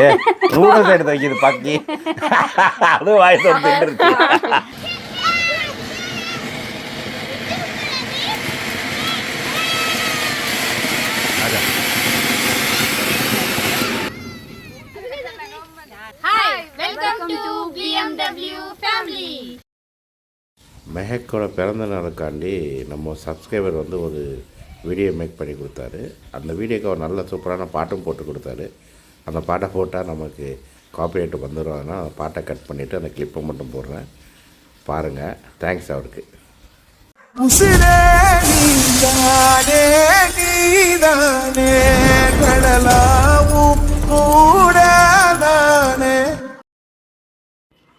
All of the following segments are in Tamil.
ஏ நூடுல்ஸ் எடுத்து வைக்கிது பக்கி. அது வாய் தொட்டு இருக்கு. மெஹக்கோட பிறந்த நாளுக்காண்டி நம்ம சப்ஸ்கிரைபர் வந்து ஒரு வீடியோ மேக் பண்ணி கொடுத்தாரு. அந்த வீடியோக்கு ஒரு நல்ல சூப்பரான பாட்டும் போட்டு கொடுத்தாரு. அந்த பாட்டை போட்டால் நமக்கு காப்பிரைட் வந்துடும் அதனால் அந்த பாட்டை கட் பண்ணிவிட்டு அந்த கிளிப்பை மட்டும் போடுறேன். பாருங்கள் தேங்க்ஸ் அவருக்கு. நீதானே நீதானே கடலாவும் கூடதானே.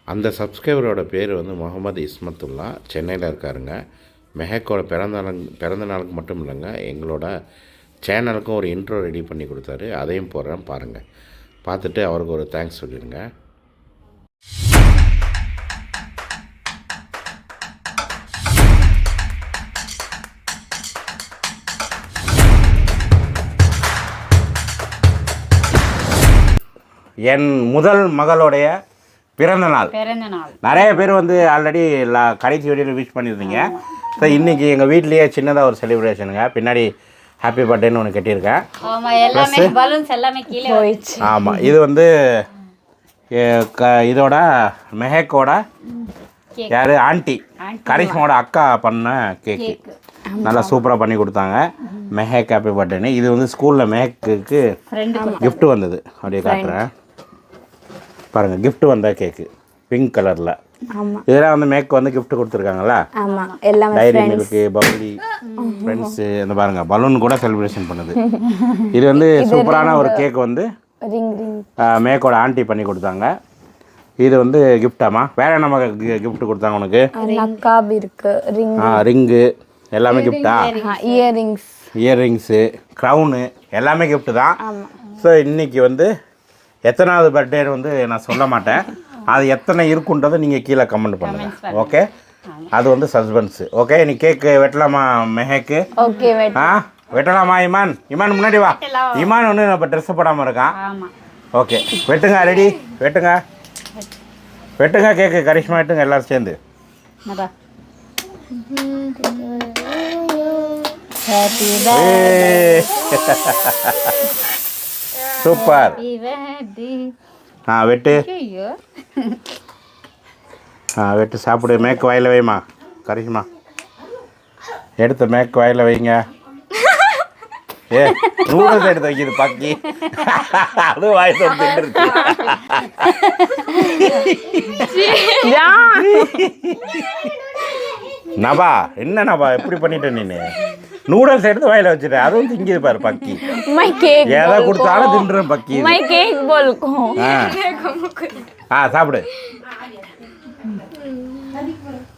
அந்த சப்ஸ்கிரைபரோட பேர் வந்து முகமது இஸ்மத்துல்லா. சென்னையில் இருக்காருங்க. மெஹக்கோட பிறந்த நாள் பிறந்த நாளுக்கு மட்டும் இல்லைங்க. எங்களோட சேனலுக்கும் ஒரு இன்ட்ரோ ரெடி பண்ணி கொடுத்தாரு. அதையும் போடுறேன். பாருங்கள் பார்த்துட்டு அவருக்கு ஒரு தேங்க்ஸ் சொல்லிடுங்க. என் முதல் மகளுடைய பிறந்த நாள். பிறந்த நாள். நிறைய பேர் வந்து ஆல்ரெடி கடைசி வீடியோவில் விஷ் பண்ணியிருந்தீங்க. ஸோ இன்றைக்கி எங்கள் வீட்லேயே சின்னதாக ஒரு செலிப்ரேஷனுங்க பின்னாடி ஹாப்பி பர்த்டேன்னு ஒன்று கட்டியிருக்கேன். ஆமா எல்லாமே பலூன்ஸ் எல்லாமே கீழே போயிடுச்சு. ஆமாம் இது வந்து க இதோட மெஹக்கோட யார்? ஆண்டி. கரிஷ்மாவோட அக்கா பண்ண கேக்கு நல்லா சூப்பராக பண்ணி கொடுத்தாங்க. மெஹக் ஹாப்பி பர்த்டேன்னு இது வந்து ஸ்கூலில் மெஹக்குக்கு ஃப்ரெண்டு gift வந்தது. அப்படியே காட்டுறேன். பாருங்கள் gift வந்த கேக்கு பிங்க் கலரில் இதெல்லாம் வந்து மேக் வந்து ஆமா. எல்லாமே டைரி மில்க்கு பப்ளி ஃப்ரெண்ட்ஸு இந்த பாருங்க பலூன் கூட செலிப்ரேஷன் பண்ணுது. இது வந்து சூப்பரான ஒரு கேக் வந்து ரிங் ரிங் ஆஹ், மேக்கோட ஆண்டி பண்ணி கொடுத்தாங்க. இது வந்து கிஃப்டாமா வேற என்ன கிஃப்ட் கொடுத்தாங்க உனக்கு? நக்காப் இருக்கு. ரிங் ரிங்கு எல்லாமே கிஃப்டா இயரிங்ஸ் இயர்ரிங்ஸு க்ரௌனு எல்லாமே gift தான். ஸோ இன்னைக்கு வந்து எத்தனாவது பர்த்டேன்னு வந்து நான் சொல்ல மாட்டேன். அது எத்தனை இருக்குன்றதை நீங்கள் கீழே கமெண்ட் பண்ணுங்கள் ஓகே அது வந்து சஸ்பென்ஸு ஓகே நீ கேக்கு வெட்டலாமா மெஹேக்கு? ஆ? வெட்டலாமா இமான்? இமான் முன்னாடி வா. இமான் ஒன்று இப்போ ட்ரெஸ் போடாமல் இருக்கான் ஆமா. ஓகே வெட்டுங்க ரெடி வெட்டுங்க. வெட்டுங்க கேக்கு கரிஷ்மா வெட்டுங்க எல்லாரும் சேர்ந்து. சூப்பர் ஆ வெட்டு. ஆ வெட்டு. சாப்பிடு. மேற்கு வாயில் வைமா கரிஷ்மா எடுத்து மேற்கு வாயில் வைங்க. ஏ நூடுல்ஸ் எடுத்து வைக்கிது பக்கி. அது வாய் தொட்டு இருக்கு. நபா என்ன நபா? எப்படி பண்ணிட்ட நீனு? நூடுல்ஸ் எடுத்து வாயில வச்சுட்டேன். அதுவும் திங்கிது பாரு பக்கி. மை கேக் ஏதா கொடுத்தாலும் தின்றேன் பக்கி மை கேக் போலுக்கும் ஆ. சாப்பிடு.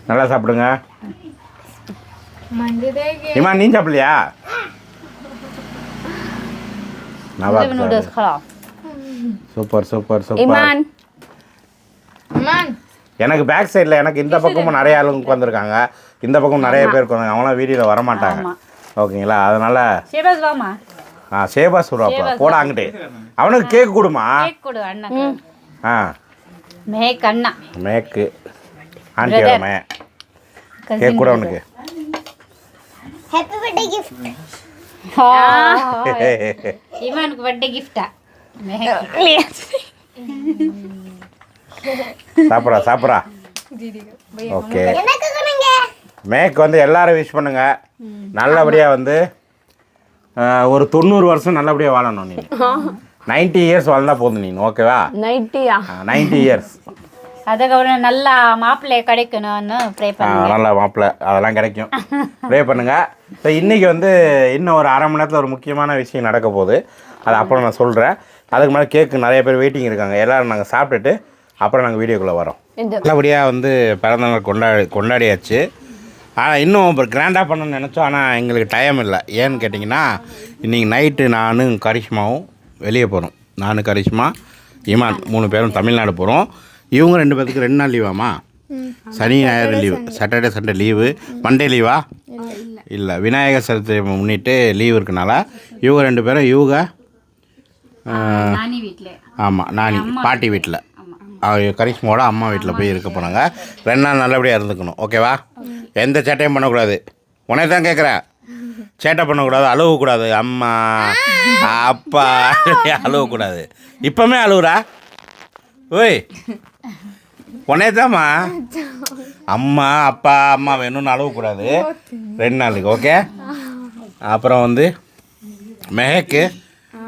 நல்லா சாப்பிடுங்க. இம்மா நீ சாப்பிடலையா? Super super super. எனக்கு பேக் சைடில் எனக்கு இந்த பக்கமும் நிறைய ஆளுங்க உட்காந்துருக்காங்க இந்த பக்கம் நிறைய பேர் உட்காந்து அவங்களாம் வீடியோவில் வரமாட்டாங்க. ஓகேங்களா? அதனால வாமா. ஆ சேபாஸ் போட அங்கிட்டு. அவனுக்கு கேக் கொடுமா? கேக் கொடு அண்ணா. ஆ. மேக் அண்ணா. மேக்கு ஆண்டியோட மே கேக் கூட அவனுக்கு. இவனுக்கு பர்த்டே கிஃப்டா சாப்பிட்றா சாப்பிட்றா. ஓகே மேக் வந்து எல்லாரும் விஷ் பண்ணுங்க. நல்லபடியாக வந்து ஒரு தொண்ணூறு வருஷம் நல்லபடியாக வாழணும் நீ நைன்டி இயர்ஸ் வாழ்ந்தா போதும் நீ ஓகேவா? நைட்டியா நைன்டி இயர்ஸ். அதுக்கப்புறம் நல்லா மாப்பிள்ளை கிடைக்கணும்னு ப்ரே பண்ணுங்க. நல்ல மாப்பிள்ளை அதெல்லாம் கிடைக்கும். ப்ரே பண்ணுங்க. ஸோ இன்றைக்கி வந்து இன்னும் ஒரு அரை மணி நேரத்தில் ஒரு முக்கியமான விஷயம் நடக்க போகுது. அது அப்புறம் நான் சொல்கிறேன் அதுக்கு மேலே கேக்கு நிறைய பேர் வெயிட்டிங் இருக்காங்க. எல்லோரும் நாங்கள் சாப்பிட்டுட்டு அப்புறம் நாங்கள் வீடியோக்குள்ளே வரோம். நல்லபடியாக வந்து பிறந்தநாள் கொண்டாடி கொண்டாடியாச்சு. ஆனால் இன்னும் இப்போ கிராண்டாக பண்ணணும்னு நினச்சோம். ஆனால் எங்களுக்கு டைம் இல்லை. ஏன்னு கேட்டிங்கன்னா இன்றைக்கி நைட்டு நானும் கரிஷ்மாவும் வெளியே போகிறோம் நானும் கரிஷ்மா இமான் மூணு பேரும் தமிழ்நாடு போகிறோம் இவங்க ரெண்டு பேர்த்துக்கு ரெண்டு நாள் லீவாமா சனி ஞாயிறு leave Saturday Sunday leave Monday லீவா இல்லை விநாயகர் சதுர்த்தி முன்னிட்டு லீவு இருக்கனால இவங்க ரெண்டு பேரும் இவங்க ஆமாம் நானி பாட்டி வீட்டில் கரிஷ்மாவோட அம்மா வீட்டில் போய் இருக்க போனாங்க ரெண்டு நாள் நல்லபடியாக இருந்துக்கணும். ஓகேவா? எந்த சேட்டையும் பண்ணக்கூடாது. உனே தான் கேட்குறேன் சேட்டை பண்ணக்கூடாது அழுவக்கூடாது அம்மா அப்பா அழுவக்கூடாது இப்போமே அழுவுறா ஓய். உனே தாம்மா அம்மா அப்பா அம்மா வேணும்னு அழுவக்கூடாது ரெண்டு நாளுக்கு ஓகே? அப்புறம் வந்து மெஹக்கு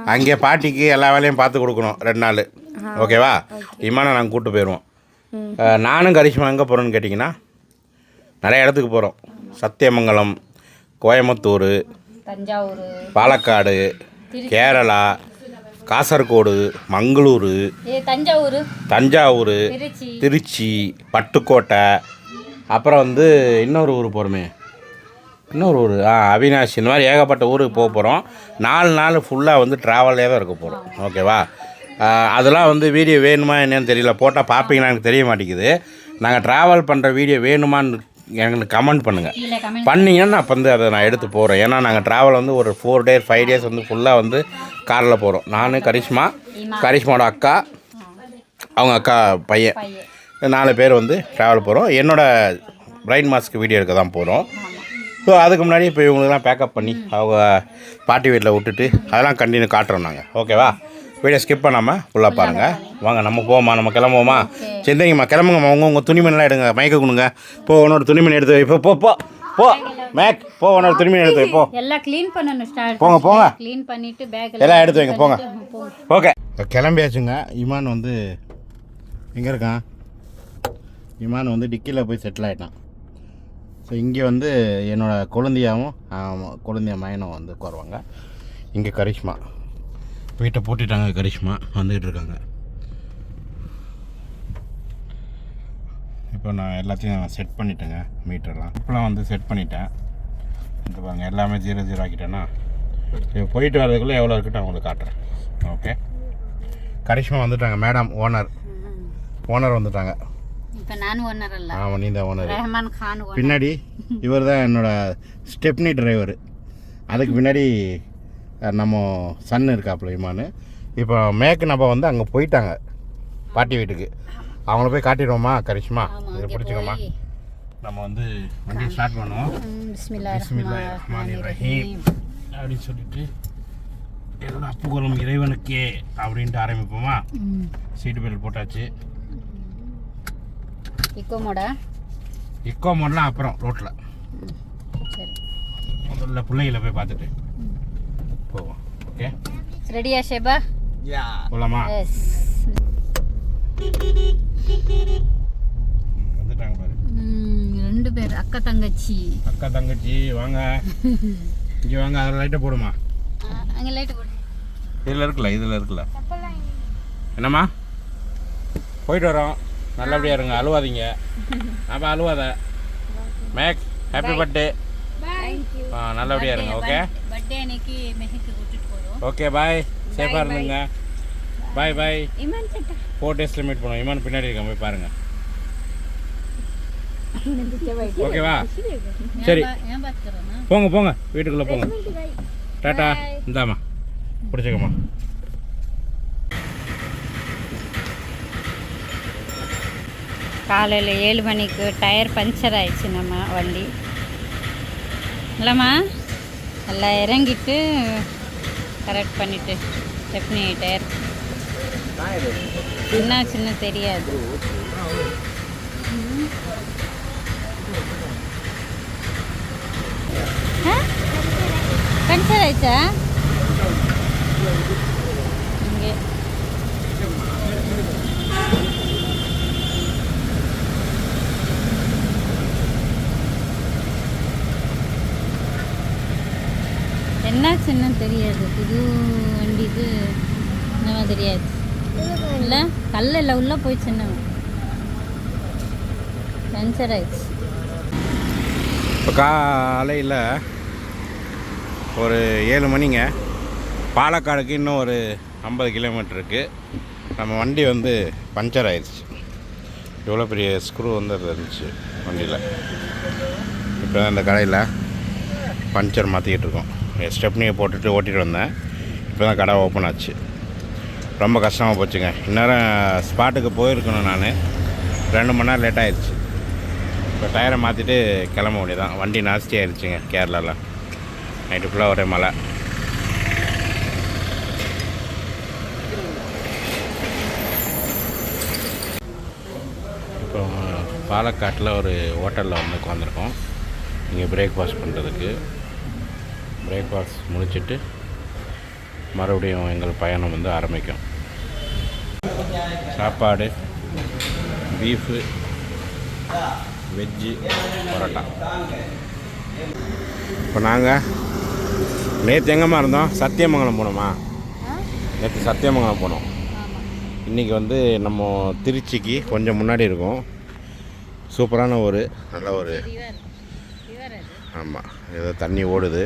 அங்கே பாட்டிக்கு எல்லா வேலையும் பார்த்து கொடுக்கணும் ரெண்டு நாள். ஓகேவா? இம்மான நாங்கள் கூப்பிட்டு போயிடுவோம். நானும் கரிஷ்மா எங்கே போகிறோன்னு கேட்டிங்கன்னா நிறைய இடத்துக்கு போகிறோம் சத்தியமங்கலம் கோயம்புத்தூர் தஞ்சாவூர் பாலக்காடு கேரளா காசர்கோடு மங்களூர் தஞ்சாவூர் தஞ்சாவூர் திருச்சி. பட்டுக்கோட்டை அப்புறம் வந்து இன்னொரு ஊர் போகிறோமே இன்னொரு ஊர். ஆ அவினாஷ் இந்த மாதிரி ஏகப்பட்ட ஊருக்கு போக போகிறோம் நாலு நாள் ஃபுல்லாக வந்து ட்ராவல்லே தான் இருக்க போகிறோம் ஓகேவா அதெல்லாம் வந்து வீடியோ வேணுமா என்னன்னு தெரியல. போட்டால் பார்ப்பீங்கன்னா எனக்கு தெரிய மாட்டேங்குது. நாங்கள் ட்ராவல் பண்ணுற வீடியோ வேணுமான்னு எனக்கு கமெண்ட் பண்ணுங்கள் பண்ணீங்கன்னா நான் வந்து அதை நான் எடுத்து போகிறேன் ஏன்னா நாங்கள் ட்ராவல் வந்து ஒரு ஃபோர் டேஸ் ஃபைவ் டேஸ் வந்து ஃபுல்லாக வந்து காரில் போகிறோம் நான் கரிஷ்மா கரிஷ்மாவோட அக்கா அவங்க அக்கா பையன். நாலு பேர் வந்து ட்ராவல் போகிறோம் என்னோட பிரைன் மாஸ்க் வீடியோ எடுக்க தான் போகிறோம் ஸோ அதுக்கு முன்னாடி இப்போ இவங்களுக்குலாம் பேக்கப் பண்ணி அவங்க பாட்டி வீட்டில் விட்டுட்டு அதெல்லாம் கண்டினியூ காட்டுறோம் நாங்கள் ஓகேவா வீடியோ ஸ்கிப் பண்ணாமல் ஃபுல்லாக பாருங்கள் வாங்க நம்ம போவோமா? நம்ம கிளம்புவோமா? சிந்தைங்கம்மா கிளம்புங்கம்மா. உங்கள் உங்கள் துணிமணிலாம் எடுங்க. மயக்க கொடுங்க. போ உன்னோட துணிமணி எடுத்து வை. போ போ போ. மேக் போ உன்னோட துணிமணி எடுத்து வை. போ. எல்லாம் க்ளீன் பண்ணணும் ஸ்டார்ட் போங்க, போங்க. க்ளீன் பண்ணிட்டு பேக் எல்லாம் எடுத்து வைங்க போங்க. ஓகே கிளம்பியாச்சுங்க. இமான் வந்து எங்கே இருக்கான்? இமான் வந்து டிக்கியில் போய் செட்டில் ஆகிட்டான் ஸோ இங்கே வந்து என்னோடய குழந்தையாவும் குழந்தைய மயனும் வந்து உட்காருவாங்க. இங்கே கரிஷ்மா. வீட்டை பூட்டிட்டாங்க கரிஷ்மா வந்துக்கிட்டு இருக்காங்க. இப்போ நான் எல்லாத்தையும் செட் பண்ணிட்டேங்க மீட்டர்லாம் இப்போலாம் வந்து செட் பண்ணிட்டேன். இது பாருங்க எல்லாமே ஜீரோ ஜீரோ ஆக்கிட்டேன்னா இப்போ போயிட்டு வர்றதுக்குள்ளே எவ்வளோ இருக்குட்டு உங்களுக்கு காட்டுறேன். ஓகே கரிஷ்மா வந்துட்டாங்க மேடம் ஓனர் ஓனர் வந்துட்டாங்க. இப்போ நான் ஓனர் அல்ல. ஆமாம் நீ தான் ஓனர் ரஹ்மான் கான் ஓனர் பின்னாடி இவர் தான் என்னோட ஸ்டெப்னி டிரைவர் அதுக்கு பின்னாடி நம்ம சன் இருக்காப்புல இமானு. இப்போ மேற்கு நம்ம வந்து அங்கே போயிட்டாங்க. பாட்டி வீட்டுக்கு. அவங்கள போய் காட்டிடுவோமா கரிஷ்மா? இதை பிடிச்சிக்கோமா நம்ம வந்து வண்டி ஸ்டார்ட் பண்ணுவோம். பிஸ்மில்லா ரஹ்மானிர் ரஹீம். அப்படின்னு சொல்லிட்டு என்னோட அப்புகுலம் இறைவனுக்கே அப்படின்ட்டு ஆரம்பிப்போமா? சீட்டு பெல்ட் போட்டாச்சு. இக்கோமோட இக்கோ மோட்லாம் அப்புறம் ரோட்டில் முதல்ல பிள்ளைகளை போய் பார்த்துட்டு. போவோம். ஓகே ரெடியா ஷேபா? போகலாமா எஸ் வந்துட்டாங்க பாரு. ரெண்டு பேர் அக்கா தங்கச்சி. அக்கா தங்கச்சி வாங்க. இங்கே வாங்க அதில் லைட்டை போடுமா? அங்கே லைட்டு போடு. இதில் இருக்குல்ல இதில் இருக்குல்ல. என்னம்மா? போயிட்டு வரோம். நல்லபடியாக இருங்க அழுவாதீங்க. அப்போ அழுவாத. மேக் ஹாப்பி பர்த்டே ஆ நல்லபடியாக இருங்க ஓகே பர்த்டே அன்னைக்கு மெஹக்கு விட்டுட்டு போகிறோம் ஓகே பாய் சேஃபாக இருந்துங்க பாய் பாய் ஃபோர் டேஸில் மீட் பண்ணுவோம் இமான் பின்னாடி இருக்கேன் போய் பாருங்கள் ஓகேவா சரி. போங்க போங்க. வீட்டுக்குள்ளே போங்க. டாட்டா இந்தாம்மா. பிடிச்சிக்கம்மா. காலையில் ஏழு மணிக்கு டயர் பஞ்சர் ஆயிடுச்சு நம்ம வண்டி. இல்லைம்மா. நல்லா இறங்கிட்டு கரெக்ட் பண்ணிட்டு ஸ்டெப்னி டயர் சின்ன சின்ன தெரியாது. ஆ? பஞ்சர் ஆயிடுச்சா இங்கே என்னன்னு தெரியாது. புது வண்டி இது என்னவா தெரியாது. இல்லை கல்லில் உள்ளே போய் சின்ன பஞ்சர் ஆயிடுச்சு. இப்போ காலையில் ஒரு ஏழு மணிங்க. பாலக்காடுக்கு இன்னும் ஒரு ஐம்பது கிலோமீட்டர் இருக்குது நம்ம வண்டி வந்து பஞ்சர் ஆயிடுச்சு. இவ்வளோ பெரிய ஸ்க்ரூ வந்து இருந்துச்சு வண்டியில். இப்போ அந்த கடையில் பஞ்சர் மாற்றிக்கிட்டு இருக்கோம். ஸ்டெப்னியை போட்டுட்டு ஓட்டிகிட்டு வந்தேன். இப்போ தான் கடை ஓப்பன் ஆச்சு. ரொம்ப கஷ்டமாக போச்சுங்க. இந்நேரம் ஸ்பாட்டுக்கு போயிருக்கணும் நான். ரெண்டு மணி நேரம் லேட் ஆயிடுச்சு இப்போ டயரை மாற்றிட்டு கிளம்ப வேண்டியதான் வண்டி நாஸ்தி ஆயிடுச்சுங்க கேரளாவில் நைட்டு ஃபுல்லாக ஒரே மழை. இப்போ பாலக்காட்டில் ஒரு ஹோட்டலில் வந்து உட்காந்துருக்கோம் இங்கே பிரேக்ஃபாஸ்ட் பண்ணுறதுக்கு பிரேக்ஃபாஸ்ட் முடிச்சிட்டு மறுபடியும் எங்கள் பயணம் வந்து ஆரம்பிக்கும். சாப்பாடு பீஃபு வெஜ்ஜு பரோட்டா. இப்போ நாங்கள் நேற்று எங்கேம்மா இருந்தோம்? சத்தியமங்கலம் போனோமா? நேற்று சத்தியமங்கலம் போனோம். இன்றைக்கி வந்து நம்ம திருச்சிக்கு கொஞ்சம் முன்னாடி இருக்கோம். சூப்பரான ஒரு நல்ல ஒரு ஆமாம் ஏதோ தண்ணி ஓடுது.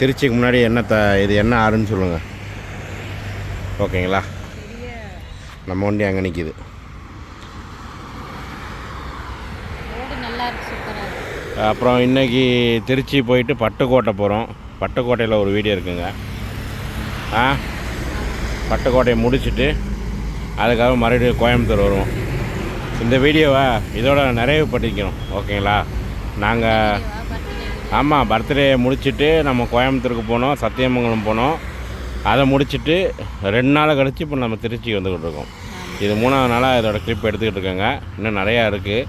திருச்சிக்கு முன்னாடி என்ன த இது என்ன ஆறுன்னு சொல்லுங்கள் ஓகேங்களா? நம்ம வண்டி அங்கே நிற்கிது அப்புறம் இன்றைக்கி திருச்சி போயிட்டு பட்டுக்கோட்டை போகிறோம் பட்டுக்கோட்டையில் ஒரு வீடியோ இருக்குங்க. ஆ? பட்டுக்கோட்டையை முடிச்சுட்டு அதுக்காக மறுபடியும் கோயம்புத்தூர் வருவோம். இந்த வீடியோவை இதோட நிறைவு பட்டிக்கணும் ஓகேங்களா நாங்கள் ஆமாம் பர்த்டே முடிச்சுட்டு நம்ம கோயம்புத்தூருக்கு போனோம் சத்தியமங்கலம் போனோம். அதை முடிச்சுட்டு ரெண்டு நாள் கழிச்சு இப்போ நம்ம திருச்சி வந்துக்கிட்டு இருக்கோம். இது மூணாவது நாளாக இதோட கிளிப் எடுத்துக்கிட்டு இருக்கோங்க. இன்னும் நிறையா இருக்குது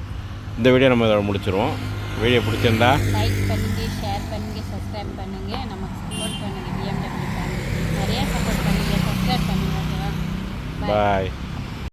இந்த வீடியோ நம்ம இதோட முடிச்சிருவோம். வீடியோ பிடிச்சிருந்தா லைக் பண்ணுங்க ஷேர் பண்ணுங்க சப்ஸ்கிரைப் பண்ணுங்க. நமக்கு சப்போர்ட் பண்ணுங்க பிஎம்டபிள்யூ ஃபேமிலி நிறைய சப்போர்ட் பண்ணுங்க. சப்ஸ்கிரைப் பண்ணுங்க ஓகேவா பாய்